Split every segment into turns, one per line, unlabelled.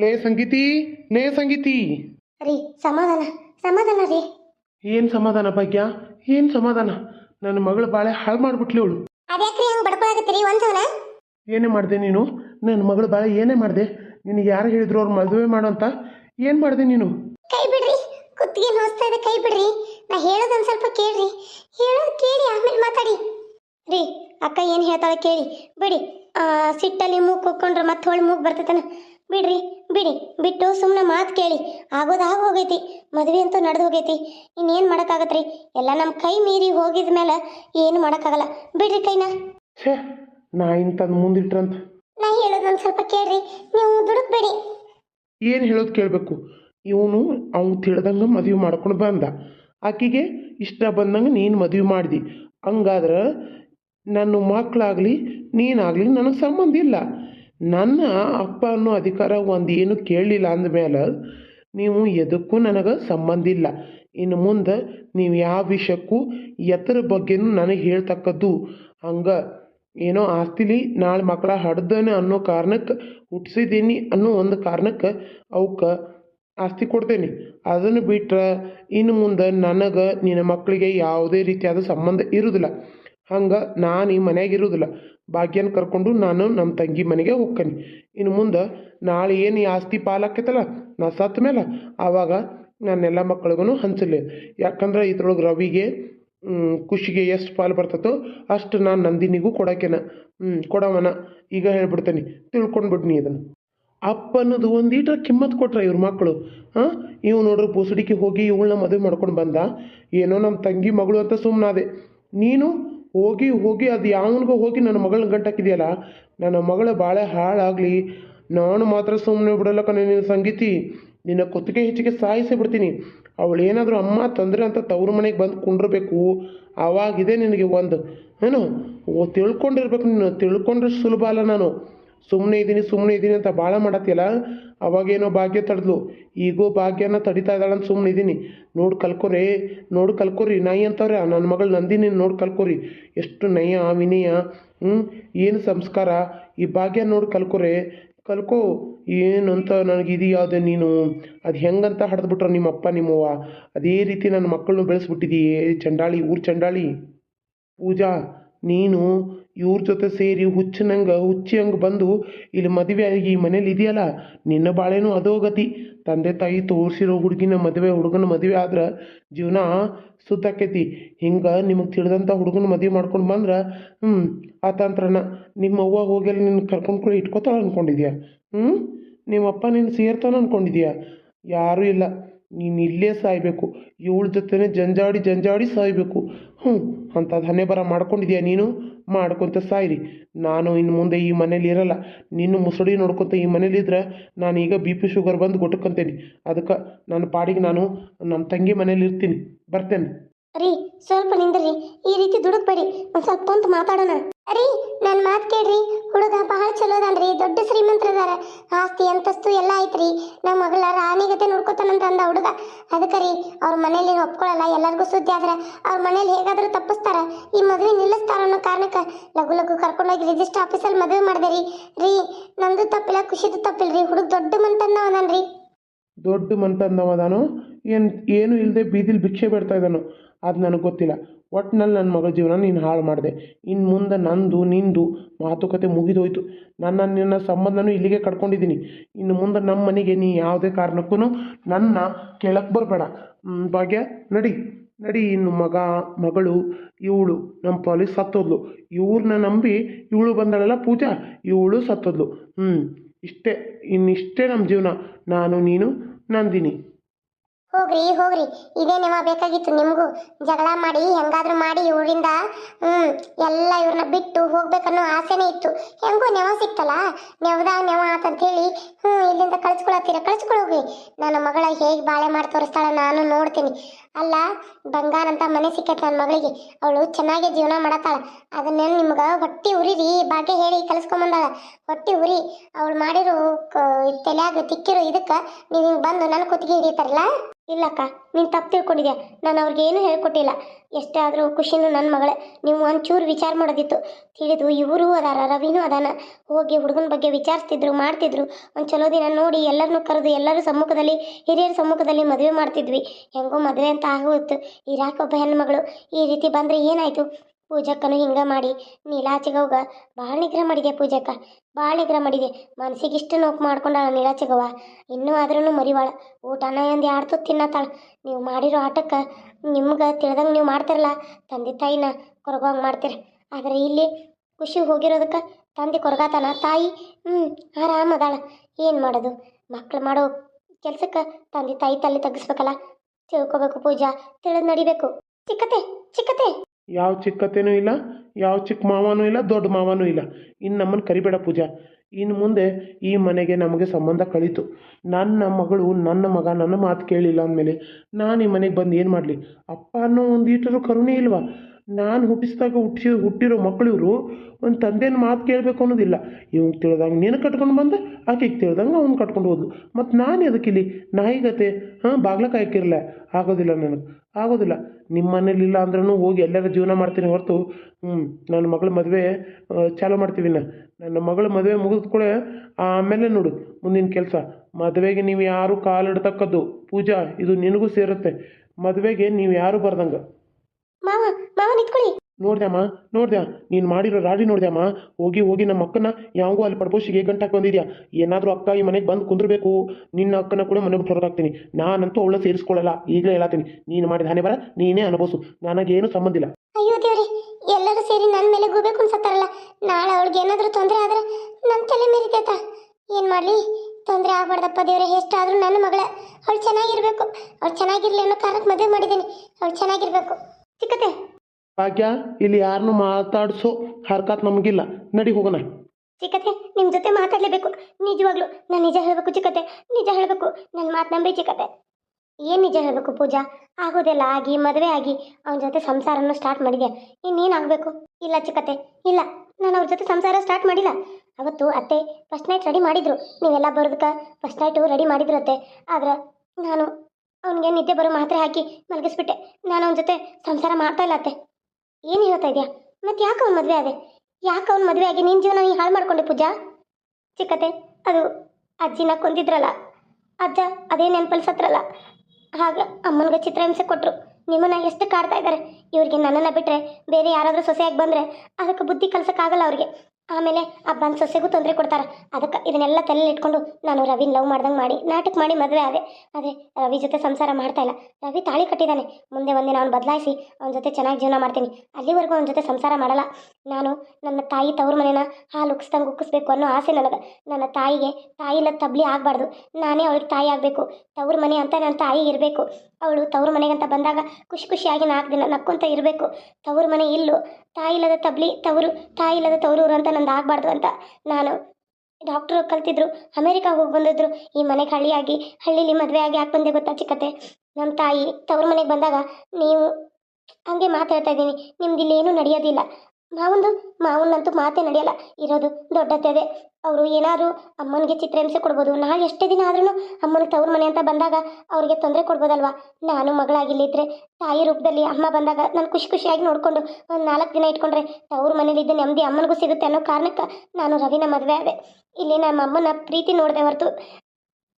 ಲೇ ಸಂಗೀತಿ ನೇ ಸಂಗೀತಿ.
ರೀ ಸಮಾಧಾನ ಸಮಾಧಾನ ರೀ.
ಏನ್ ಸಮಾಧಾನ ಭಾಗ್ಯ? ಏನ್ ಸಮಾಧಾನ? ನನ್ನ ಮಗಳು ಬಾಳೆ ಹಾಳು ಮಾಡ್ಬಿಟ್ಲಿ ಅವಳು
ಅದ್ಯಾಕ್ರಿ ಹಂಗೆ ಬಡ್ಕೊಳಕತ್ತೀರಿ ಒಂದ್ಸವನ
ಏನೇ ಮಾಡ್ದೆ ನೀನು? ನನ್ನ ಮಗಳು ಬಾಳೆ ಏನೇ ಮಾಡ್ದೆ? ನಿನಗೆ ಯಾರು ಹೇಳಿದ್ರು ಅವ್ರು ಮದುವೆ ಮಾಡು ಅಂತ? ಏನು ಮಾಡಿದೆ ನೀನು?
ಕೈ ಬಿಡ್ರಿ ಕುತ್ತಿಗೆ ನೋಸ್ತಾ ಇದೆ ಕೈ ಬಿಡ್ರಿ. ನಾ ಹೇಳೋದೊಂದು ಸ್ವಲ್ಪ ಕೇಳ್ರಿ. ಹೇಳೋದು ಕೇಳಿ ಆಮೇಲೆ ಮಾತಾಡಿ. ರೀ ಅಕ್ಕ ಏನು ಹೇಳ್ತಾಳೆ ಕೇಳಿ. ಬಿಡಿ ಸಿಟ್ಟಲ್ಲಿ ಮೂಗು ಕೊಕ್ಕೊಂಡ್ರೆ ಮತ್ತೆ ಹೊಳ್ಳಿ ಮೂಗ್ ಬರ್ತೈತನ? ಬಿಡ್ರಿ ಬಿಡಿ ಬಿಟ್ಟು ಸುಮ್ಮನೆ ಮಾತು ಕೇಳಿ. ಆಗೋದು ಆಗ ಹೋಗೈತಿ ಮದುವೆ ಅಂತೂ ನಡೆದು ಹೋಗೈತಿ. ಇನ್ನೇನು ಮಾಡೋಕ್ಕಾಗತ್ರಿ? ಎಲ್ಲ ನಮ್ಮ ಕೈ ಮೀರಿ ಹೋಗಿದ ಮೇಲೆ ಏನು ಮಾಡೋಕ್ಕಾಗಲ್ಲ. ಬಿಡ್ರಿ ಕೈನ.
ಛೇ ನಾ ಇಂಥದ್ದು ಮುಂದಿಟ್ರಂತ.
ನಾ ಹೇಳೋದೊಂದು ಸ್ವಲ್ಪ ಕೇಳ್ರಿ ನೀವು ದುಡುಕ್ಬೇಡಿ.
ಏನು ಹೇಳೋದು ಕೇಳಬೇಕು? ಇವನು ಅವ್ನು ತಿಳ್ದಂಗೆ ಮದುವೆ ಮಾಡ್ಕೊಂಡು ಬಂದ. ಆಕೆಗೆ ಇಷ್ಟ ಬಂದಂಗೆ ನೀನು ಮದುವೆ ಮಾಡಿದಿ. ಹಂಗಾದ್ರೆ ನನ್ನ ಮಕ್ಕಳಾಗಲಿ ನೀನಾಗಲಿ ನನಗೆ ಸಂಬಂಧ ಇಲ್ಲ. ನನ್ನ ಅಪ್ಪ ಅನ್ನೋ ಅಧಿಕಾರ ಒಂದು ಏನು ಕೇಳಲಿಲ್ಲ ಅಂದಮೇಲೆ ನೀವು ಎದಕ್ಕೂ ನನಗೆ ಸಂಬಂಧ ಇಲ್ಲ. ಇನ್ನು ಮುಂದೆ ನೀವು ಯಾವ ವಿಷಯಕ್ಕೂ ಎತ್ತರ ಬಗ್ಗೆನೂ ನನಗೆ ಹೇಳ್ತಕ್ಕದ್ದು ಹಂಗೆ. ಏನೋ ಆಸ್ತಿಲಿ ನಾಳೆ ಮಕ್ಕಳ ಹಡ್ದನೆ ಅನ್ನೋ ಕಾರಣಕ್ಕೆ ಹುಟ್ಟಿಸಿದ್ದೀನಿ ಅನ್ನೋ ಒಂದು ಕಾರಣಕ್ಕೆ ಅವಕ್ಕೆ ಆಸ್ತಿ ಕೊಡ್ತೇನೆ. ಅದನ್ನು ಬಿಟ್ಟರೆ ಇನ್ನು ಮುಂದೆ ನನಗೆ ನಿನ್ನ ಮಕ್ಕಳಿಗೆ ಯಾವುದೇ ರೀತಿಯಾದ ಸಂಬಂಧ ಇರೋದಿಲ್ಲ. ಹಂಗೆ ನಾನು ಈ ಮನ್ಯಾಗ ಇರೋದಿಲ್ಲ. ಭಾಗ್ಯನ ಕರ್ಕೊಂಡು ನಾನು ನಮ್ಮ ತಂಗಿ ಮನೆಗೆ ಹೋಗ್ತೀನಿ ಇನ್ನು ಮುಂದೆ ನಾಳೆ ಏನು ಆಸ್ತಿ ಪಾಲಾಕೈತಲ್ಲ, ನಾ ಸತ್ತ ಮೇಲೆ ಆವಾಗ ನನ್ನೆಲ್ಲ ಮಕ್ಕಳಿಗೂ ಹಂಚಲಿ. ಯಾಕಂದ್ರೆ ಇದ್ರೊಳಗೆ ರವಿಗೆ ಖುಷಿಗೆ ಎಷ್ಟು ಪಾಲು ಬರ್ತತೋ ಅಷ್ಟು ನಾನು ನಂದಿನಿಗೂ ಕೊಡೋಕೆನ. ಹ್ಞೂ ಕೊಡವನ. ಈಗ ಹೇಳ್ಬಿಡ್ತೇನೆ ತಿಳ್ಕೊಂಡ್ಬಿಡ್ನಿ ಇದನ್ನು. ಅಪ್ಪ ಅನ್ನೋದು ಒಂದೀಟ್ರ ಕಿಮ್ಮತ್ತು ಕೊಟ್ರ ಇವ್ರ ಮಕ್ಕಳು ಹಾಂ, ಇವ್ ನೋಡ್ರಿ ಪೂಸಡಿಕೆ ಹೋಗಿ ಇವಳನ್ನ ಮದುವೆ ಮಾಡ್ಕೊಂಡು ಬಂದ, ಏನೋ ನಮ್ಮ ತಂಗಿ ಮಗಳು ಅಂತ ಸುಮ್ಮನಾದೆ ನೀನು ಹೋಗಿ ಹೋಗಿ ಅದು ಯಾವನಿಗೋ ಹೋಗಿ ನನ್ನ ಮಗಳನ್ನ ಗಂಟಾಕಿದೆಯಲ್ಲ, ನನ್ನ ಮಗಳ ಬಾಳೆ ಹಾಳಾಗಲಿ. ನಾನು ಮಾತ್ರ ಸುಮ್ಮನೆ ಬಿಡಲ್ಲ ನಿನ್ನ ಸಂಗೀತಿ. ನಿನ್ನ ಕುತ್ತಿಗೆ ಹೆಚ್ಚಿಗೆ ಸಾಯಿಸಿ ಬಿಡ್ತೀನಿ. ಅವಳು ಏನಾದರೂ ಅಮ್ಮ ತಂದ್ರೆ ಅಂತ ತವ್ರ ಮನೆಗೆ ಬಂದು ಕುಂಡಿರ್ಬೇಕು. ಆವಾಗಿದೆ ನಿನಗೆ ಒಂದು. ಏನು? ತಿಳ್ಕೊಂಡಿರ್ಬೇಕು ನೀನು. ತಿಳ್ಕೊಂಡ್ರೆ ಸುಲಭ ಅಲ್ಲ ನಾನು. ಸುಮ್ಮನೆ ಇದ್ದೀನಿ ಸುಮ್ಮನೆ ಇದ್ದೀನಿ ಅಂತ ಭಾಳ ಮಾಡತ್ತಿಲ್ಲ ಅವಾಗೇನೋ ಭಾಗ್ಯ ತಡೆದ್ಲು. ಈಗೋ ಭಾಗ್ಯನ ತಡಿತಾ ಇದ್ದಾಳೆ ಅಂತ ಸುಮ್ಮನೆ ಇದ್ದೀನಿ. ನೋಡಿ ಕಲ್ಕೊರಿ ನೋಡಿ ಕಲ್ಕೊರಿ, ನಾಯಿ ಅಂತವ್ರೆ. ನನ್ನ ಮಗಳು ನಂದಿನಿ ನೋಡಿ ಕಲ್ಕೊರಿ. ಎಷ್ಟು ನಯ ವಿನಯ ಹ್ಞೂ ಏನು ಸಂಸ್ಕಾರ? ಈ ಭಾಗ್ಯ ನೋಡಿ ಕಲ್ಕೊರೆ. ಕಲ್ಕೋ. ಏನು ಅಂತ ನನಗೆ ಇದು ಯಾವುದೇ ನೀನು? ಅದು ಹೆಂಗಂತ ಹಡ್ದ್ಬಿಟ್ರ ನಿಮ್ಮಪ್ಪ, ನಿಮ್ಮವ್ವ? ಅದೇ ರೀತಿ ನನ್ನ ಮಕ್ಕಳನ್ನು ಬೆಳೆಸ್ಬಿಟ್ಟಿದೀ ಚಂಡಾಳಿ, ಊರು ಚಂಡಾಳಿ. ಪೂಜಾ, ನೀನು ಇವ್ರ ಜೊತೆ ಸೇರಿ ಹುಚ್ಚನಂಗೆ ಹುಚ್ಚಿ ಹಂಗೆ ಬಂದು, ಇಲ್ಲಿ ಮದುವೆ ಆಗಿ ಈ ಮನೇಲಿ ಇದೆಯಲ್ಲ, ನಿನ್ನ ಬಾಳೆನೂ ಅದೋ ಗತಿ ತಂದೆ ತಾಯಿ ತೋರಿಸಿರೋ ಹುಡುಗಿನ ಮದುವೆ, ಹುಡುಗನ ಮದುವೆ ಆದ್ರೆ ಜೀವನ ಸುತ್ತಾಕೈತಿ ಹಿಂಗೆ ನಿಮಗೆ ತಿಳಿದಂಥ ಹುಡುಗನ ಮದುವೆ ಮಾಡ್ಕೊಂಡು ಬಂದ್ರೆ ಹ್ಞೂ ಆ ತಂತ್ರನ ನಿಮ್ಮ ಅವ್ವ ಹೋಗೆಲ್ಲ ನಿನ್ನ ಕರ್ಕೊಂಡು ಕೂಡ ಇಟ್ಕೋತಾಳ ಅಂದ್ಕೊಂಡಿದ್ಯಾ ಹ್ಞೂ ನಿಮ್ಮಪ್ಪ ನೀನು ಸೇರ್ತಾನ ಅಂದ್ಕೊಂಡಿದ್ಯಾ ಯಾರೂ ಇಲ್ಲ. ನೀನು ಇಲ್ಲೇ ಸಾಯಬೇಕು. ಇವಳ ಜೊತೆನೇ ಜಂಜಾಡಿ ಜಂಜಾಡಿ ಸಾಯಬೇಕು. ಹ್ಞೂ ಅಂಥದ್ದು ಹಣೆ ಬರ ಮಾಡ್ಕೊಂಡಿದ್ಯಾ ನೀನು? ಮಾಡ್ಕೊತ ಸಾಯ್ರಿ. ನಾನು ಇನ್ನು ಮುಂದೆ ಈ ಮನೇಲಿ ಇರಲ್ಲ. ನಿನ್ನ ಮುಸುಡಿ ನೋಡ್ಕೊತ ಈ ಮನೇಲಿದ್ರೆ ನಾನು ಈಗ ಬಿ ಪಿ ಶುಗರ್ ಬಂದು ಗೊಟ್ಟಕ್ಕಂತೇನೆ ಅದಕ್ಕೆ ನನ್ನ ಪಾಡಿಗೆ ನಾನು ನಮ್ಮ ತಂಗಿ ಮನೇಲಿ ಇರ್ತೀನಿ. ಬರ್ತೇನೆ.
ರೀ, ಸ್ವಲ್ಪ ನಿಂದ್ರಿ. ಈ ರೀತಿ ದುಡುಕ್ಬೇಡಿ ಒಂದ್ ಸ್ವಲ್ಪ ಕುಂತು ಮಾತಾಡೋಣ. ರೀ ನನ್ನ ಮಾತು ಕೇಳ್ರಿ. ಹುಡುಗ ಬಹಳ ಚಲೋ ಅದಾನ್ರಿ ದೊಡ್ಡ ಶ್ರೀಮಂತರದಾರ. ಆಸ್ತಿ, ಅಂತಸ್ತು ಎಲ್ಲ ಐತ್ರಿ. ನಮ್ಮ ಮಗಳ ರಾಣಿಗತೆ ನೋಡ್ಕೊತಾನಂತ ಅಂದ ಹುಡುಗ. ಅದಕ್ಕ ರೀ, ಅವ್ರ ಮನೇಲಿ ಒಪ್ಕೊಳ್ಳಲ್ಲ ಎಲ್ಲರಿಗೂ ಸುದ್ದಿ ಆದ್ರೆ ಅವ್ರ ಮನೇಲಿ ಹೇಗಾದ್ರೂ ತಪ್ಪಿಸ್ತಾರ. ಈ ಮದುವೆ ನಿಲ್ಲಿಸ್ತಾರ ಅನ್ನೋ ಕಾರಣಕ್ಕ ಲಘು ಲಘು ಕರ್ಕೊಂಡೋಗಿ ರಿಜಿಸ್ಟರ್ ಆಫೀಸಲ್ಲಿ ಮದುವೆ ಮಾಡಿದೆ ರೀ. ರೀ, ನಂದು ತಪ್ಪಿಲ್ಲ, ಖುಷಿದು ತಪ್ಪಿಲ್ರಿ. ಹುಡುಗ ದೊಡ್ಡ ಮಂತನ್ನ ಅವನನ್ರಿ
ದೊಡ್ಡ ಮಂತಂದವದಾನು ಏನು ಏನು ಇಲ್ಲದೆ ಬೀದಿಲಿ ಭಿಕ್ಷೆ ಬೇಡ್ತಾ ಇದ್ದಾನೋ, ಅದು ನನಗೆ ಗೊತ್ತಿಲ್ಲ. ಒಟ್ಟಿನಲ್ಲಿ ನನ್ನ ಮಗಳ ಜೀವನ ನೀನು ಹಾಳು ಮಾಡಿದೆ. ಇನ್ನು ಮುಂದೆ ನಂದು, ನಿಂದು ಮಾತುಕತೆ ಮುಗಿದೋಯ್ತು. ನನ್ನ, ನಿನ್ನ ಸಂಬಂಧನೂ ಇಲ್ಲಿಗೆ ಕಡ್ಕೊಂಡಿದ್ದೀನಿ. ಇನ್ನು ಮುಂದೆ ನಮ್ಮ ಮನೆಗೆ ನೀ ಯಾವುದೇ ಕಾರಣಕ್ಕೂ ನನ್ನ ಕೆಳಕ್ಕೆ ಬರಬೇಡ. ಭಾಗ್ಯ, ನಡಿ. ನಡಿ, ಇನ್ನು ಮಗ, ಮಗಳು, ಇವಳು ನಮ್ಮ ಪೊಲೀಸ್ ಸತ್ತೋದ್ಲು. ಇವ್ರನ್ನ ನಂಬಿ ಇವಳು ಬಂದಳಲ್ಲ ಪೂಜಾ? ಇವಳು ಸತ್ತೋದ್ಲು. ಹ್ಞೂ ಇಷ್ಟೇ, ಇನ್ನಿಷ್ಟೇ ನಮ್ಮ ಜೀವನ. ನಾನು, ನೀನು, ನಂದಿನಿ.
ಹೋಗ್ರಿ ಹೋಗ್ರಿ. ಇದೇ ನಿಮ್ಮ ಬೇಕಾಗಿತ್ತು ನಿಮಗೂ. ಜಗಳ ಮಾಡಿ, ಹೆಂಗಾದ್ರೂ ಮಾಡಿ ಇವರಿಂದ ಹ್ಮ್, ಎಲ್ಲ ಇವ್ರನ್ನ ಬಿಟ್ಟು ಹೋಗ್ಬೇಕನ್ನೋ ಆಸೆನೇ ಇತ್ತು. ಹೆಂಗೂ ನೆವ ಸಿಕ್ತಲ್ಲ? ನೆವದಾಗ ನೆವ ಅಂತ ಹೇಳಿ ಹ್ಮ್, ಇಲ್ಲಿಂದ ಕಳ್ಸ್ಕೊಳತ್ತೀರ? ಕಳ್ಸ್ಕೊಳೋಗ್ರಿ ನನ್ನ ಮಗಳ ಹೇಗೆ ಬಾಳೆ ಮಾಡಿ ತೋರಿಸ್ತಾಳ ನಾನು ನೋಡ್ತೀನಿ. ಅಲ್ಲ ಬಂಗಾರ ಅಂತ ಮನೆ ಸಿಕ್ಕೈತೆ ನನ್ನ ಮಗಳಿಗೆ. ಅವಳು ಚೆನ್ನಾಗಿ ಜೀವನ ಮಾಡತ್ತಾಳ. ಅದನ್ನೇನು ನಿಮ್ಗೆ ಹೊಟ್ಟಿ ಉರಿರಿ ಬಾಕಿ ಹೇಳಿ ಕಲಿಸ್ಕೊಂಬಂದಾಳ. ಹೊಟ್ಟಿ ಉರಿ, ಅವಳು ಮಾಡಿರೋ ತಲೆಯಾಗ ತಿಕ್ಕಿರೋ ಇದಕ್ಕೆ ನೀವು ಹಿಂಗೆ ಬಂದು ನನ್ನ ಕುತ್ತಿಗೆ ಹಿಡಿತಾರಲ್ಲ? ಇಲ್ಲಕ್ಕ. ನೀನು ತಪ್ಪು ತಿಳ್ಕೊಂಡಿದ್ಯಾ? ನಾನು ಅವ್ರಿಗೆ ಏನೂ ಹೇಳ್ಕೊಟ್ಟಿಲ್ಲ. ಎಷ್ಟೇ ಆದರೂ ಖುಷಿನೂ ನನ್ನ ಮಗಳೇ. ನೀವು ಒಂಚೂರು ವಿಚಾರ ಮಾಡೋದಿತ್ತು. ತಿಳಿದು ಇವರು ಅದಾರ, ರವಿನೂ ಅದಾನ. ಹೋಗಿ ಹುಡುಗನ ಬಗ್ಗೆ ವಿಚಾರಿಸ್ತಿದ್ರು, ಮಾಡ್ತಿದ್ರು. ಒಂದು ಚಲೋ ದಿನ ನೋಡಿ ಎಲ್ಲರನ್ನೂ ಕರೆದು ಎಲ್ಲರೂ ಸಮ್ಮುಖದಲ್ಲಿ, ಹಿರಿಯರ ಸಮ್ಮುಖದಲ್ಲಿ ಮದುವೆ ಮಾಡ್ತಿದ್ವಿ. ಹೆಂಗೋ ಮದುವೆ ಅಂತ ಆಗೋಯ್ತು. ಇರಾಕ ಒಬ್ಬ ಹೆಣ್ಮಗಳು. ಈ ರೀತಿ ಬಂದರೆ ಏನಾಯಿತು? ಪೂಜಕ್ಕನು ಹಿಂಗೆ ಮಾಡಿ, ನೀಲಾಚಿಗವ್ಗ ಭಾಳ ನಿಗ್ರಹ ಮಾಡಿದೆ ಪೂಜಕ್ಕ, ಭಾಳ ನಿಗ್ರಹ ಮಾಡಿದೆ. ಮನ್ಸಿಗೆ ಇಷ್ಟು ನೋವು ಮಾಡ್ಕೊಂಡಾಳ ನೀಲಾಚಿಗವ್ವ. ಇನ್ನೂ ಆದ್ರೂ ಮರಿವಾಳ. ಊಟನ ಒಂದು ಎರಡು ತಿನ್ನತ್ತಾಳ. ನೀವು ಮಾಡಿರೋ ಆಟಕ್ಕೆ ನಿಮ್ಗೆ ತಿಳ್ದಂಗೆ ನೀವು ಮಾಡ್ತಿರಲ್ಲ, ತಂದೆ ತಾಯಿನ ಕೊರಗೋಂಗೆ ಮಾಡ್ತೀರಿ. ಆದರೆ ಇಲ್ಲಿ ಖುಷಿ ಹೋಗಿರೋದಕ್ಕೆ ತಂದೆ ಕೊರಗಾತಾನ. ತಾಯಿ ಹ್ಞೂ ಆರಾಮ ಅದಾಳ. ಏನು ಮಾಡೋದು? ಮಕ್ಳು ಮಾಡೋ ಕೆಲಸಕ್ಕೆ ತಂದೆ ತಾಯಿ ತಲೆ ತಗ್ಗಿಸ್ಬೇಕಲ್ಲ. ತಿಳ್ಕೊಬೇಕು ಪೂಜಾ. ತಿಳಿದು ನಡಿಬೇಕು. ಚಿಕ್ಕತೆ ಚಿಕ್ಕತೆ
ಯಾವ ಚಿಕ್ಕತೆಯೂ ಇಲ್ಲ, ಯಾವ ಚಿಕ್ಕ ಮಾವನೂ ಇಲ್ಲ, ದೊಡ್ಡ ಮಾವನೂ ಇಲ್ಲ. ಇನ್ನು ನಮ್ಮನ್ನು ಕರಿಬೇಡ ಪೂಜಾ. ಇನ್ನು ಮುಂದೆ ಈ ಮನೆಗೆ ನಮಗೆ ಸಂಬಂಧ ಕಳೀತು. ನನ್ನ ಮಗಳು ನನ್ನ ಮಗ ನನ್ನ ಮಾತು ಕೇಳಿಲ್ಲ ಅಂದಮೇಲೆ ನಾನು ಈ ಮನೆಗೆ ಬಂದು ಏನು ಮಾಡಲಿ? ಅಪ್ಪ ಅನ್ನೋ ಒಂದು ಈಟರು ಕರುಣೆ ಇಲ್ವಾ? ನಾನು ಹುಟ್ಟಿಸಿದಾಗ ಹುಟ್ಟಿಸಿ ಹುಟ್ಟಿರೋ ಮಕ್ಕಳು ಇವರು ಒಂದು ತಂದೆನ ಮಾತು ಕೇಳಬೇಕು ಅನ್ನೋದಿಲ್ಲ. ಇವ್ನು ತಿಳಿದಂಗೆ ನೀನು ಕಟ್ಕೊಂಡು ಬಂದು, ಆಕೆಗೆ ತಿಳಿದಂಗೆ ಅವ್ನು ಕಟ್ಕೊಂಡು ಹೋದ್ಲು. ಮತ್ತು ನಾನು ಎದಕ್ಕಿಲ್ಲಿ ನಾಯಿಗತೆ ಹಾಂ ಬಾಗ್ಲ ಆಗೋದಿಲ್ಲ ನನಗೆ. ಆಗೋದಿಲ್ಲ. ನಿಮ್ಮ ಮನೇಲಿ ಇಲ್ಲ ಅಂದ್ರೂ ಹೋಗಿ ಎಲ್ಲರ ಜೀವನ ಮಾಡ್ತೀನಿ ಹೊರತು ಹ್ಞೂ ನನ್ನ ಮಗಳ ಮದುವೆ ಚಾಲು ಮಾಡ್ತೀವಿ ನಾ ನನ್ನ ಮಗಳ ಮದುವೆ ಮುಗಿದ ಕೂಡ ಆಮೇಲೆ ನೋಡು, ಮುಂದಿನ ಕೆಲಸ. ಮದುವೆಗೆ ನೀವು ಯಾರು ಕಾಲಿಡ್ತಕ್ಕದ್ದು? ಪೂಜಾ, ಇದು ನಿನಗೂ ಸೇರುತ್ತೆ. ಮದುವೆಗೆ ನೀವು ಯಾರು ಬರ್ದಂಗೆ?
ಮಾವ
ನೋಡ್ದ್ಯಮ್ಮ, ನೋಡ್ದ್ಯಾ? ನೀನು ಮಾಡಿರೋ ರಾಡಿ ನೋಡ್ದ್ಯಮ್ಮ? ಹೋಗಿ ಹೋಗಿ ನಮ್ಮ ಅಕ್ಕನ ಯಾವಾಗೂ ಅಲ್ಲಿ ಪಡ್ಬೋಶಿಗೆ ಗಂಟೆ ಹಾಕೊಂಡಿದ್ಯಾ ಏನಾದರೂ ಅಕ್ಕ ಈ ಮನೆಗೆ ಬಂದು ಕುಂದ್ರಬೇಕು. ನಿನ್ನ ಅಕ್ಕನ ಕೂಡ ಮನೆಗೆ ಹೊರಗಾಗ್ತೀನಿ ನಾನಂತೂ ಅವಳ ಸೇರಿಸ್ಕೊಳ್ಳಲ್ಲ. ಈಗಲೇ ಹೇಳತ್ತೀನಿ ನೀನು ಮಾಡಿದ ಹಣೆ ಬರ, ನೀನೇ ಅನುಭವಿಸು. ನನಗೇನು ಸಂಬಂಧ ಇಲ್ಲ.
ಅಯ್ಯೋ ದೇವ್ರಿ, ಎಲ್ಲರೂ ಸೇರಿ ನನ್ನ ಮೇಲೆ ಗೂಬೇಕು ಅನ್ಸತ್ತಾರಲ್ಲ ನಾಳೆ ಅವಳಿಗೆ ಏನಾದರೂ ತೊಂದರೆ ಆದ್ರೆ ನನ್ನ ತಲೆ ಮೇರಿತೈತ? ಏನು ಮಾಡಲಿ? ತೊಂದರೆ ಆಗ್ಬಾರ್ದಪ್ಪ ದೇವ್ರೆ. ಎಷ್ಟಾದ್ರೂ ನನ್ನ ಮಗಳ. ಅವಳು ಚೆನ್ನಾಗಿರ್ಬೇಕು. ಅವಳು ಚೆನ್ನಾಗಿರ್ಲಿ ಅನ್ನೋ ಕಾರಣಕ್ಕೆ ಮದುವೆ ಮಾಡಿದ್ದೀನಿ. ಅವಳು ಚೆನ್ನಾಗಿರ್ಬೇಕು. ಚಿಕ್ಕತೆ
ಭಾಗ್ಯ, ಇಲ್ಲಿ ಯಾರನ್ನು ಮಾತಾಡಿಸೋ ಹರ್ಕತ್ ನಮಗಿಲ್ಲ. ನಡಿ ಹೋಗೋಣ.
ಚಿಕ್ಕತೆ ನಿಮ್ಮ ಜೊತೆ ಮಾತಾಡಲೇಬೇಕು. ನಿಜವಾಗ್ಲು ನಾನು ನಿಜ ಹೇಳ್ಬೇಕು ಚಿಕ್ಕತೆ ನಿಜ ಹೇಳ್ಬೇಕು. ನನ್ನ ಮಾತು ನಂಬಿ ಚಿಕತೆ ಏನ್ ನಿಜ ಹೇಳ್ಬೇಕು ಪೂಜಾ? ಆಗೋದೆಲ್ಲ ಆಗಿ, ಮದುವೆ ಆಗಿ ಅವನ ಜೊತೆ ಸಂಸಾರನ ಸ್ಟಾರ್ಟ್ ಮಾಡಿದೆ ಇನ್ನೇನು ಆಗಬೇಕು? ಇಲ್ಲ ಚಿಕ್ಕತೆ ಇಲ್ಲ, ನಾನು ಅವ್ರ ಜೊತೆ ಸಂಸಾರ ಸ್ಟಾರ್ಟ್ ಮಾಡಿಲ್ಲ. ಅವತ್ತು ಅತ್ತೆ ಫಸ್ಟ್ ನೈಟ್ ರೆಡಿ ಮಾಡಿದ್ರು. ನೀವೆಲ್ಲ ಬರೋದಕ್ಕೆ ಫಸ್ಟ್ ನೈಟು ರೆಡಿ ಮಾಡಿದ್ರು ಅತ್ತೆ ಆದ್ರೆ ನಾನು ಅವನಿಗೆ ನಿದ್ದೆ ಬರೋ ಮಾತ್ರೆ ಹಾಕಿ ಮಲಗಿಸ್ಬಿಟ್ಟೆ. ನಾನು ಅವನ ಜೊತೆ ಸಂಸಾರ ಮಾಡ್ತಾ ಇಲ್ಲ ಅತ್ತೆ. ಏನು ಹೇಳ್ತಾ ಇದೆಯಾ? ಮತ್ತೆ ಯಾಕೆ ಅವ್ನ ಮದುವೆ ಆದೆ? ಯಾಕೆ ಅವ್ನ ಮದುವೆ ಆಗಿ ನಿನ್ನ ಜೀವನ ನೀ ಹಾಳು ಮಾಡ್ಕೊಂಡೆ ಪೂಜಾ? ಚಿಕ್ಕತೆ ಅದು ಅಜ್ಜಿನ ಕೊಂದಿದ್ರಲ್ಲ, ಅಜ್ಜ ಅದೇ ನೆನಪಲ್ಲಿ ಸತ್ರಲ್ಲ ಆಗ ಅಮ್ಮನಿಗೆ ಚಿತ್ರಹಿಂಸೆ ಕೊಟ್ಟರು ನಿಮ್ಮನ್ನ ಎಷ್ಟು ಕಾಡ್ತಾ ಇದ್ದಾರೆ ಇವ್ರಿಗೆ ನನ್ನನ್ನು ಬಿಟ್ಟರೆ ಬೇರೆ ಯಾರಾದರೂ ಸೊಸೆಯಾಗಿ ಬಂದರೆ ಅದಕ್ಕೆ ಬುದ್ಧಿ ಕಲ್ಸೋಕ್ಕಾಗಲ್ಲ ಅವ್ರಿಗೆ. ಆಮೇಲೆ ಆ ಬಂದ ಸೊಸೆಗೂ ತೊಂದರೆ ಕೊಡ್ತಾರೆ. ಅದಕ್ಕೆ ಇದನ್ನೆಲ್ಲ ತಲೆಯಲ್ಲಿ ಇಟ್ಕೊಂಡು ನಾನು ರವಿನ ಲವ್ ಮಾಡ್ದಂಗೆ ಮಾಡಿ, ನಾಟಕ ಮಾಡಿ ಮದುವೆ ಆದೆ. ಆದರೆ ರವಿ ಜೊತೆ ಸಂಸಾರ ಮಾಡ್ತಾ ಇಲ್ಲ. ರವಿ ತಾಳಿ ಕಟ್ಟಿದ್ದಾನೆ ಮುಂದೆ ಒಂದಿನ ಅವ್ನು ಬದಲಾಯಿಸಿ ಅವನ ಜೊತೆ ಚೆನ್ನಾಗಿ ಜೀವನ ಮಾಡ್ತೀನಿ. ಅಲ್ಲಿವರೆಗೂ ಅವನ ಜೊತೆ ಸಂಸಾರ ಮಾಡಲ್ಲ. ನಾನು ನನ್ನ ತಾಯಿ ತವ್ರ ಮನೇನ ಹಾಲು ಉಕ್ಸ್ದಂಗೆ ಉಕ್ಕಿಸ್ಬೇಕು ಅನ್ನೋ ಆಸೆ ನನಗೆ. ನನ್ನ ತಾಯಿಗೆ ತಾಯಿಲ್ಲ ತಬ್ಲಿ ಆಗಬಾರ್ದು. ನಾನೇ ಅವಳಿಗೆ ತಾಯಿ ಆಗಬೇಕು. ತವ್ರ ಮನೆ ಅಂತ ನನ್ನ ತಾಯಿ ಇರಬೇಕು. ಅವಳು ತವ್ರ ಮನೆಗಂತ ಬಂದಾಗ ಖುಷಿ ಖುಷಿಯಾಗಿ ನಾಲ್ಕು ದಿನ ನಕ್ಕೊಂತ ಇರಬೇಕು. ತವ್ರ ಮನೆ ಇಲ್ಲು, ತಾಯಿ ಇಲ್ಲದ ತಬ್ಲಿ, ತವರು, ತಾಯಿ ಇಲ್ಲದ ತವರೂರು ಅಂತ ನಂದು ಆಗಬಾರ್ದು ಅಂತ ನಾನು ಡಾಕ್ಟ್ರು ಕಲ್ತಿದ್ರು, ಅಮೇರಿಕಾಗೆ ಹೋಗಿ ಬಂದಿದ್ರು. ಈ ಮನೆಗೆ ಹಳ್ಳಿಯಾಗಿ ಹಳ್ಳಿಲಿ ಮದುವೆ ಆಗಿ ಯಾಕೆ ಬಂದೆ ಗೊತ್ತಾ ಚಿಕ್ಕತೆ ನಮ್ಮ ತಾಯಿ ತವ್ರ ಮನೆಗೆ ಬಂದಾಗ ನೀವು ಹಂಗೆ ಮಾತಾಡ್ತಾ ಇದ್ದೀನಿ. ನಿಮ್ದು ಇಲ್ಲೇನೂ ನಡೆಯೋದಿಲ್ಲ. ಮಾವಂದು ಮಾವನಂತೂ ಮಾತೇ ನಡೆಯಲ್ಲ. ಇರೋದು ದೊಡ್ಡತೆದೆ. ಅವರು ಏನಾದ್ರು ಅಮ್ಮನಿಗೆ ಚಿತ್ರಹಿಂಸೆ ಕೊಡ್ಬೋದು. ನಾಳೆ ಎಷ್ಟೇ ದಿನ ಆದ್ರೂ ಅಮ್ಮನ ತವ್ರ ಮನೆ ಅಂತ ಬಂದಾಗ ಅವ್ರಿಗೆ ತೊಂದರೆ ಕೊಡ್ಬೋದಲ್ವಾ? ನಾನು ಮಗಳಾಗಿಲ್ಲಿದ್ರೆ ತಾಯಿ ರೂಪದಲ್ಲಿ ಅಮ್ಮ ಬಂದಾಗ ನಾನು ಖುಷಿ ಖುಷಿಯಾಗಿ ನೋಡಿಕೊಂಡು ಒಂದು ನಾಲ್ಕು ದಿನ ಇಟ್ಕೊಂಡ್ರೆ ತವ್ರ ಮನೇಲಿದ್ದ ನೆಮ್ಮದಿ ಅಮ್ಮನಿಗೂ ಸಿಗುತ್ತೆ ಅನ್ನೋ ಕಾರಣಕ್ಕೆ ನಾನು ರವಿನ ಮದುವೆ ಆದೆ. ಇಲ್ಲಿ ನಮ್ಮ ಅಮ್ಮನ ಪ್ರೀತಿ ನೋಡಿದೆ ಹೊರತು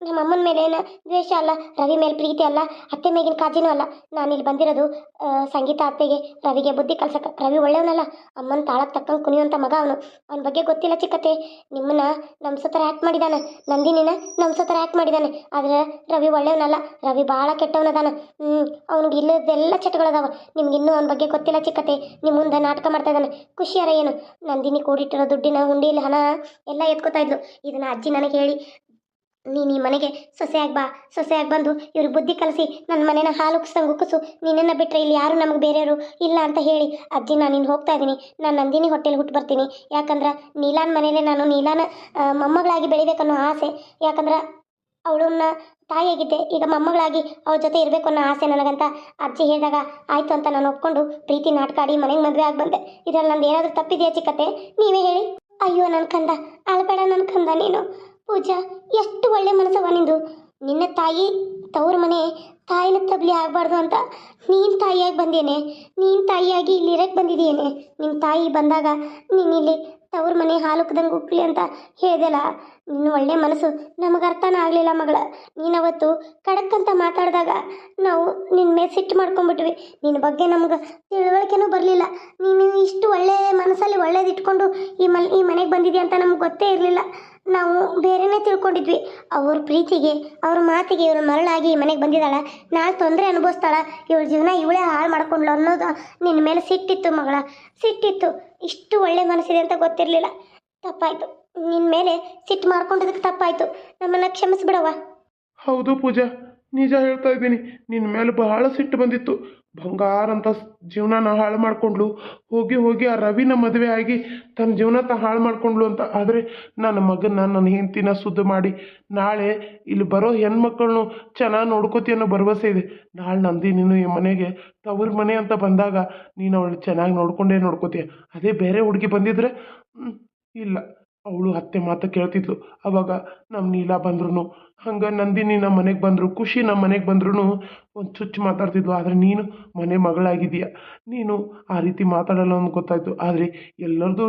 ನಮ್ಮ ಅಮ್ಮನ ಮೇಲೆ ಏನು ದ್ವೇಷ ಅಲ್ಲ, ರವಿ ಮೇಲೆ ಪ್ರೀತಿ ಅಲ್ಲ, ಅತ್ತೆ ಮೇಗಿನ ಕಾಜಿನೂ ಅಲ್ಲ. ನಾನು ಇಲ್ಲಿ ಬಂದಿರೋದು ಸಂಗೀತ ಅತ್ತೆಗೆ, ರವಿಗೆ ಬುದ್ಧಿ ಕಲ್ಸಕ್ಕೆ ರವಿ ಒಳ್ಳೆಯವನಲ್ಲ, ಅಮ್ಮನ ತಾಳಕ್ಕೆ ತಕ್ಕಂಗೆ ಕುಣಿಯುವಂಥ ಮಗ ಅವನು. ಅವನ ಬಗ್ಗೆ ಗೊತ್ತಿಲ್ಲ ಚಿಕ್ಕತ್ತೆ. ನಿಮ್ಮನ್ನ ನಮ್ಮ ಥರ ಆ್ಯಕ್ಟ್ ಮಾಡಿದಾನೆ. ನಂದಿನಿನ ನಮ್ಮ ಥರ ಆ್ಯಕ್ಟ್ ಮಾಡಿದಾನೆ. ಆದರೆ ರವಿ ಒಳ್ಳೆಯವನಲ್ಲ, ರವಿ ಭಾಳ ಕೆಟ್ಟವನದಾನ. ಹ್ಞೂ ಅವ್ನಿಗೆ ಇಲ್ಲದೆಲ್ಲ ಚಟಗಳದಾವ. ನಿಮ್ಗೆ ಇನ್ನೂ ಅವನ ಬಗ್ಗೆ ಗೊತ್ತಿಲ್ಲ ಚಿಕ್ಕತ್ತೆ. ನಿಮ್ಮ ಮುಂದೆ ನಾಟಕ ಮಾಡ್ತಾ ಇದ್ದಾನೆ ಖುಷಿಯಾರ ಏನು? ನಂದಿನಿ ಕೂಡಿಟ್ಟಿರೋ ದುಡ್ಡಿನ ಹುಂಡಿಲಿ ಹಣ ಎಲ್ಲ ಎತ್ಕೋತಾ ಇದ್ಲು. ಇದನ್ನ ಅಜ್ಜಿ ನನಗೆ ಹೇಳಿ ನೀನು ಈ ಮನೆಗೆ ಸೊಸೆಯಾಗಿ ಬಾ ಸೊಸೆಯಾಗಿ ಬಂದು ಇವ್ರಿಗೆ ಬುದ್ಧಿ ಕಲಿಸಿ ನನ್ನ ಮನೇನ ಹಾಲು ಕುಸಂಗು ಉಕ್ಕಿಸು ನಿನ್ನನ್ನು ಬಿಟ್ಟರೆ ಇಲ್ಲಿ ಯಾರು ನಮಗೆ ಬೇರೆಯವರು ಇಲ್ಲ ಅಂತ ಹೇಳಿ. ಅಜ್ಜಿ, ನಾನು ನೀನು ಹೋಗ್ತಾ ಇದ್ದೀನಿ ನಾನು ನಂದಿನಿ ಹೊಟ್ಟೆಲಿ ಹುಟ್ಟು ಬರ್ತೀನಿ. ಯಾಕಂದ್ರೆ ನೀಲಾನ್ ಮನೇಲೆ ನಾನು ನೀಲಾನ ಮಮ್ಮಗಳಾಗಿ ಬೆಳಿಬೇಕನ್ನೋ ಆಸೆ. ಯಾಕಂದ್ರೆ ಅವಳನ್ನ ತಾಯಿಯಾಗಿದ್ದೆ ಈಗ ಮೊಮ್ಮಗಳಾಗಿ ಅವ್ರ ಜೊತೆ ಇರಬೇಕು ಅನ್ನೋ ಆಸೆ ನನಗಂತ ಅಜ್ಜಿ ಹೇಳಿದಾಗ ಆಯಿತು ಅಂತ ನಾನು ಒಪ್ಕೊಂಡು ಪ್ರೀತಿ ನಾಟಕಾಡಿ ಮನೆಗೆ ಮದುವೆ ಆಗಿ ಬಂದೆ. ಇದ್ರಲ್ಲಿ ನಂದು ಏನಾದರೂ ತಪ್ಪಿದೆಯಾ ಚಿಕ್ಕತೆ ನೀವೇ ಹೇಳಿ. ಅಯ್ಯೋ ನನ್ನ ಕಂದ. ಬೇಡ ನನ್ನ ಕಂದ ನೀನು. ಪೂಜಾ, ಎಷ್ಟು ಒಳ್ಳೆ ಮನಸ್ಸವ ನಿಂದು. ನಿನ್ನ ತಾಯಿ, ತವ್ರ ಮನೆ ತಾಯಿನ ತಬ್ಲಿ ಆಗಬಾರ್ದು ಅಂತ ನೀನು ತಾಯಿಯಾಗಿ ಬಂದೇನೆ. ನೀನು ತಾಯಿಯಾಗಿ ಇಲ್ಲಿ ಇರಕ್ಕೆ ಬಂದಿದೆಯೇನೆ. ನಿನ್ನ ತಾಯಿ ಬಂದಾಗ ನೀನಿಲ್ಲಿ ಇಲ್ಲಿ ತವ್ರ ಮನೆ ಹಾಲುಕ್ದಂಗೆ ಉಪ್ಲಿ ಅಂತ ಹೇಳ್ದಲ್ಲ. ನಿನ್ನ ಒಳ್ಳೆ ಮನಸ್ಸು ನಮಗೆ ಅರ್ಥನ ಆಗಲಿಲ್ಲ ಮಗಳ. ನೀನವತ್ತು ಖಡಕ್ ಅಂತ ಮಾತಾಡಿದಾಗ ನಾವು ನಿನ್ನ ಮೇಲೆ ಸಿಟ್ಟು ಮಾಡ್ಕೊಂಡ್ಬಿಟ್ವಿ. ನಿನ್ನ ಬಗ್ಗೆ ನಮ್ಗೆ ತಿಳುವಳಿಕೆನೂ ಬರಲಿಲ್ಲ. ನೀನು ಇಷ್ಟು ಒಳ್ಳೆ ಮನಸ್ಸಲ್ಲಿ ಒಳ್ಳೇದಿಟ್ಕೊಂಡು ಈ ಮಲ್, ಈ ಮನೆಗೆ ಬಂದಿದ್ಯಾ ಅಂತ ನಮ್ಗೆ ಗೊತ್ತೇ ಇರಲಿಲ್ಲ. ನಾವು ಬೇರೆನೇ ತಿಳ್ಕೊಂಡಿದ್ವಿ. ಅವ್ರ ಪ್ರೀತಿಗೆ, ಅವ್ರ ಮಾತಿಗೆ ಇವ್ರ ಮರಳಾಗಿ ಮನೆಗೆ ಬಂದಿದ್ದಾಳ. ನಾಳೆ ತೊಂದರೆ ಅನುಭವಿಸ್ತಾಳ. ಇವಳ ಜೀವನ ಇವಳೇ ಹಾಳು ಮಾಡ್ಕೊಂಡ್ಳು ಅನ್ನೋದು ನಿನ್ನ ಮೇಲೆ ಸಿಟ್ಟಿತ್ತು ಮಗಳ. ಸಿಟ್ಟಿತ್ತು. ಇಷ್ಟು ಒಳ್ಳೆ ಮನಸ್ಸಿದೆ ಅಂತ ಗೊತ್ತಿರಲಿಲ್ಲ. ತಪ್ಪಾಯ್ತು. ನಿನ್ನ ಮೇಲೆ ಸಿಟ್ಟು ಮಾಡ್ಕೊಂಡಿದ್ದಕ್ಕೆ ತಪ್ಪಾಯ್ತು. ನಮ್ಮನ್ನು ಕ್ಷಮಿಸ್ಬಿಡವ್ವ.
ಹೌದು ಪೂಜಾ. ನಿಜ ಹೇಳ್ತಾ ಇದ್ದೀನಿ. ನಿನ್ನ ಮೇಲೆ ಬಹಳ ಸಿಟ್ಟು ಬಂದಿತ್ತು. ಬಂಗಾರ ಅಂತ ಜೀವನನ ಹಾಳು ಮಾಡ್ಕೊಂಡ್ಲು. ಹೋಗಿ ಹೋಗಿ ಆ ರವಿನ ಮದುವೆ ಆಗಿ ತನ್ನ ಜೀವನ ತ ಹಾಳು ಮಾಡ್ಕೊಂಡ್ಲು ಅಂತ. ಆದರೆ ನನ್ನ ಮಗನ ನನ್ನ ಹೆಂಡತಿನ ಶುದ್ಧ ಮಾಡಿ ನಾಳೆ ಇಲ್ಲಿ ಬರೋ ಹೆಣ್ಮಕ್ಳನ್ನು ಚೆನ್ನಾಗಿ ನೋಡ್ಕೋತಿ ಅನ್ನೋ ಭರವಸೆ ಇದೆ. ನಾಳೆ ನಂದಿ ನೀನು ಈ ಮನೆಗೆ ತವ್ರ ಮನೆ ಅಂತ ಬಂದಾಗ ನೀನು ಅವಳು ಚೆನ್ನಾಗಿ ನೋಡ್ಕೊಂಡೇ ನೋಡ್ಕೋತೀಯ. ಅದೇ ಬೇರೆ ಹುಡುಗಿ ಬಂದಿದ್ರೆ ಇಲ್ಲ. ಅವಳು ಅತ್ತೆ ಮಾತು ಕೇಳ್ತಿದ್ಲು. ಅವಾಗ ನಮ್ಮ ನೀಲ ಬಂದ್ರು ಹಂಗೆ ನಂದಿನಿ ನಮ್ಮ ಮನೆಗೆ ಬಂದರು, ಖುಷಿ ನಮ್ಮ ಮನೆಗೆ ಬಂದ್ರೂ ಒಂದು ಚುಚ್ಚು ಮಾತಾಡ್ತಿದ್ಲು. ಆದರೆ ನೀನು ಮನೆ ಮಗಳಾಗಿದೀಯ ನೀನು ಆ ರೀತಿ ಮಾತಾಡಲ್ಲ ಅಂತ ಗೊತ್ತಾಯ್ತು. ಆದರೆ ಎಲ್ಲರದು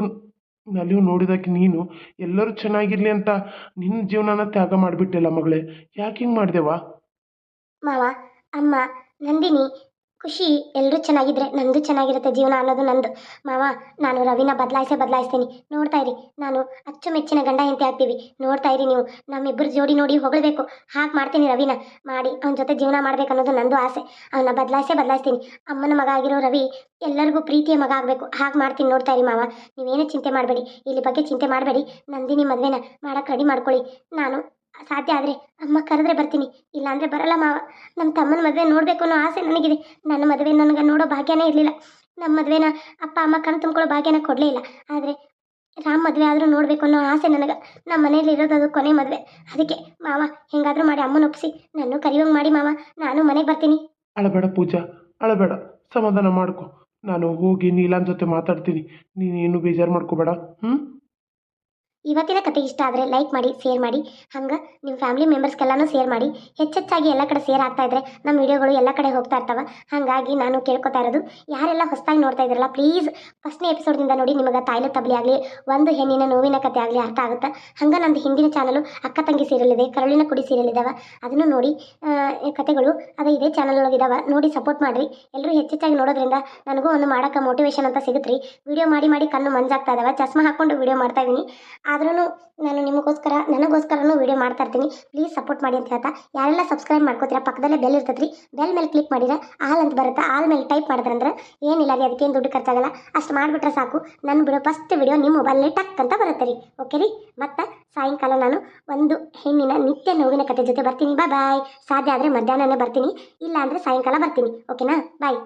ನಲಿವು ನೋಡಿದಕ್ಕೆ ನೀನು ಎಲ್ಲರೂ ಚೆನ್ನಾಗಿರಲಿ ಅಂತ ನಿನ್ನ ಜೀವನನ ತ್ಯಾಗ ಮಾಡಿಬಿಟ್ಟಿಲ್ಲ ಮಗಳೇ. ಯಾಕೆ ಹಿಂಗೆ ಮಾಡಿದೆವಾ?
ಮಾವ, ಅಮ್ಮ, ನಂದಿನಿ ಖುಷಿ ಎಲ್ಲರೂ ಚೆನ್ನಾಗಿದ್ರೆ ನಂದು ಚೆನ್ನಾಗಿರುತ್ತೆ ಜೀವನ ಅನ್ನೋದು ನಂದು. ಮಾವ, ನಾನು ರವಿನ ಬದಲಾಯಿಸೇ ಬದಲಾಯಿಸ್ತೀನಿ. ನೋಡ್ತಾ ಇರಿ, ನಾನು ಅಚ್ಚುಮೆಚ್ಚಿನ ಗಂಡ ಹೆಂಡತಿ ಆಗ್ತೀವಿ. ನೋಡ್ತಾ ಇರಿ ನೀವು, ನಮ್ಮಿಬ್ಬರು ಜೋಡಿ ನೋಡಿ ಹೊಗಳಬೇಕು. ಹಾಗೆ ಮಾಡ್ತೀನಿ ರವಿನ. ಮಾಡಿ, ಅವನ ಜೊತೆ ಜೀವನ ಮಾಡಬೇಕು ಅನ್ನೋದು ನಂದು ಆಸೆ. ಅವನ್ನ ಬದಲಾಯಿಸೇ ಬದಲಾಯಿಸ್ತೀನಿ. ಅಮ್ಮನ ಮಗ ಆಗಿರೋ ರವಿ ಎಲ್ಲರಿಗೂ ಪ್ರೀತಿಯ ಮಗ ಆಗಬೇಕು. ಹಾಗೆ ಮಾಡ್ತೀನಿ ನೋಡ್ತಾ ಇರಿ ಮಾವ. ನೀವೇನೇ ಚಿಂತೆ ಮಾಡಬೇಡಿ. ಇಲ್ಲಿ ಬಗ್ಗೆ ಚಿಂತೆ ಮಾಡಬೇಡಿ. ನಂದಿನಿ ಮದುವೆನ ಮಾಡೋಕ್ಕೆ ರೆಡಿ ಮಾಡ್ಕೊಳ್ಳಿ. ನಾನು ಸಾಧ್ಯ ಆದರೆ ಅಮ್ಮ ಕರೆದ್ರೆ ಬರ್ತೀನಿ. ಇಲ್ಲಾಂದರೆ ಬರಲ್ಲ ಮಾವ. ನಮ್ಮ ತಮ್ಮನ ಮದುವೆ ನೋಡಬೇಕು ಅನ್ನೋ ಆಸೆ ನನಗಿದೆ. ನನ್ನ ಮದುವೆ ನನಗೆ ನೋಡೋ ಭಾಗ್ಯನೇ ಇರಲಿಲ್ಲ. ನಮ್ಮ ಮದುವೆನ ಅಪ್ಪ, ಅಮ್ಮ ಕಣ್ ತುಂಬ್ಕೊಳ್ಳೋ ಭಾಗ್ಯನ ಕೊಡಲೇ ಇಲ್ಲ. ಆದರೆ ರಾಮ್ ಮದುವೆ ಆದರೂ ನೋಡಬೇಕು ಅನ್ನೋ ಆಸೆ ನನಗೆ. ನಮ್ಮ ಮನೇಲಿ ಇರೋದು ಅದು ಕೊನೆ ಮದುವೆ. ಅದಕ್ಕೆ ಮಾವ, ಹೆಂಗಾದರೂ ಮಾಡಿ ಅಮ್ಮನ ಒಪ್ಪಿಸಿ ನಾನು ಕರಿಯೋಂಗೆ ಮಾಡಿ ಮಾವ. ನಾನು ಮನೆಗೆ ಬರ್ತೀನಿ.
ಅಳಬೇಡ ಪೂಜಾ, ಅಳಬೇಡ. ಸಮಾಧಾನ ಮಾಡ್ಕೊ. ನಾನು ಹೋಗಿ ನೀಲನ್ ಜೊತೆ ಮಾತಾಡ್ತೀನಿ. ನೀನು ನೀನೇನು ಬೇಜಾರು ಮಾಡ್ಕೋಬೇಡ ಹ್ಞೂ
ಇವತ್ತಿನ ಕತೆ ಇಷ್ಟ ಆದರೆ ಲೈಕ್ ಮಾಡಿ ಶೇರ್ ಮಾಡಿ. ಹಂಗೆ ನಿಮ್ಮ ಫ್ಯಾಮಿಲಿ ಮೆಂಬರ್ಸ್ಗೆಲ್ಲನೂ ಶೇರ್ ಮಾಡಿ. ಹೆಚ್ಚೆಚ್ಚಾಗಿ ಎಲ್ಲ ಕಡೆ ಶೇರ್ ಆಗ್ತಾ ಇದ್ರೆ ನಮ್ಮ ವಿಡಿಯೋಗಳು ಎಲ್ಲ ಕಡೆ ಹೋಗ್ತಾ ಇರ್ತಾವೆ. ಹಾಗಾಗಿ ನಾನು ಕೇಳ್ಕೊತಾ ಇರೋದು, ಯಾರೆಲ್ಲ ಹೊಸದಾಗಿ ನೋಡ್ತಾ ಇದ್ರಲ್ಲ ಪ್ಲೀಸ್ ಫಸ್ಟ್ನೇ ಎಪಿಸೋಡ್ದಿಂದ ನೋಡಿ ನಿಮಗೆ ತಾಯಿಲ ತಬ್ಲಿ ಆಗಲಿ, ಒಂದು ಹೆಣ್ಣಿನ ನೋವಿನ ಕತೆ ಆಗಲಿ ಅರ್ಥ ಆಗುತ್ತೆ? ಹಂಗೆ ನಂದು ಹಿಂದಿನ ಚಾನಲು ಅಕ್ಕ ತಂಗಿ ಸೀರಿಯಲ್ ಇದೆ, ಕರುಳಿನ ಕುಡಿ ಸೀರಿಯಲ್ ಇದಾವೆ. ಅದನ್ನು ನೋಡಿ ಕತೆಗಳು ಅದು ಇದೇ ಚಾನಲ್ ಒಳಗೆ ಇದಾವೆ. ನೋಡಿ ಸಪೋರ್ಟ್ ಮಾಡಿರಿ. ಎಲ್ಲರೂ ಹೆಚ್ಚೆಚ್ಚಾಗಿ ನೋಡೋದ್ರಿಂದ ನನಗೂ ಒಂದು ಮಾಡೋಕ್ಕೆ ಮೋಟಿವೇಶನ್ ಅಂತ ಸಿಗುತ್ತೆ ರೀ ವಿಡಿಯೋ ಮಾಡಿ ಮಾಡಿ ಕಣ್ಣು ಮಂಜಾಗ್ತಾ ಇದಾವೆ. ಚಸ್ಮಾ ಹಾಕ್ಕೊಂಡು ವಿಡಿಯೋ ಮಾಡ್ತಾ ಇದ್ದೀನಿ ಆದ್ರೂ ನಾನು ನಿಮಗೋಸ್ಕರ, ನನಗೋಸ್ಕರನೂ ವಿಡಿಯೋ ಮಾಡ್ತಾ ಇರ್ತೀನಿ. ಪ್ಲೀಸ್ ಸಪೋರ್ಟ್ ಮಾಡಿ ಅಂತ ಹೇಳ್ತಾ. ಯಾರೆಲ್ಲ ಸಬ್ಸ್ಕ್ರೈಬ್ ಮಾಡ್ಕೋತೀರಾ, ಪಕ್ಕದಲ್ಲೇ ಬೆಲ್ ಇರ್ತದೆ ರೀ ಬೆಲ್ ಮೇಲೆ ಕ್ಲಿಕ್ ಮಾಡಿದ್ರೆ ಆಲ್ ಅಂತ ಬರುತ್ತೆ. ಆಲ್ ಮೇಲೆ ಟೈಪ್ ಮಾಡಿದ್ರಂದ್ರೆ ಏನಿಲ್ಲ ರೀ, ಅದಕ್ಕೇನು ದುಡ್ಡು ಖರ್ಚಾಗಲ್ಲ. ಅಷ್ಟು ಮಾಡಿಬಿಟ್ರೆ ಸಾಕು. ನನ್ನ ಬಿಡೋ ಫಸ್ಟ್ ವಿಡಿಯೋ ನಿಮ್ಮ ಮೊಬೈಲಲ್ಲಿ ಟಕ್ ಅಂತ ಬರುತ್ತೆ ರೀ. ಓಕೆ ರೀ? ಮತ್ತು ಸಾಯಂಕಾಲ ನಾನು ಒಂದು ಹೆಣ್ಣಿನ ನಿತ್ಯ ನೋವಿನ ಕತೆ ಜೊತೆ ಬರ್ತೀನಿ. ಬಾಯ್ ಬಾಯ್ ಸಾಧ್ಯ ಆದರೆ ಮಧ್ಯಾಹ್ನನೇ ಬರ್ತೀನಿ. ಇಲ್ಲ ಅಂದರೆ ಸಾಯಂಕಾಲ ಬರ್ತೀನಿ. ಓಕೆನಾ ಬಾಯ್